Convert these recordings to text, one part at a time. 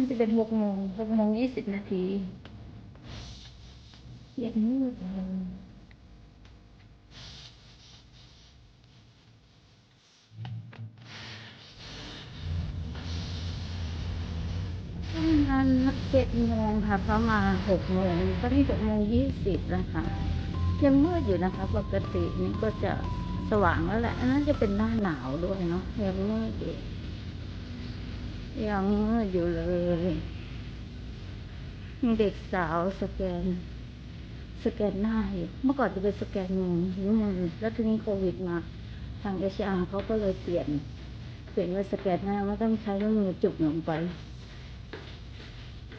น่าจะเป็นหกโมงหกโมงยี่สิบนาทียังมืดเลยทำงานเจ็ดโมงค่ะประมาณหกโมงตอนนี้หกโมงยี่สิบแล้วค่ะยังมืดอยู่นะคะ ปกตินี่ก็จะสว่างแล้วแหละ อันนั้นจะเป็นหน้าหนาวด้วยเนาะยังมืดอยู่ ยังมืดอยู่เลย เด็กสาวสแกน สแกนหน้าอยู่เมื่อก่อนจะเป็นสแกนมือนิ้วมือแล้วทีนี้โควิดมา ทางเอชอาเขาก็เลยเปลี่ยน เปลี่ยนว่าสแกนหน้าไม่ต้องใช้นิ้วมือจุกลงไป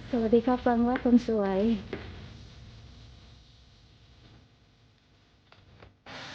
สวัสดีครับฟังว่าคนสวย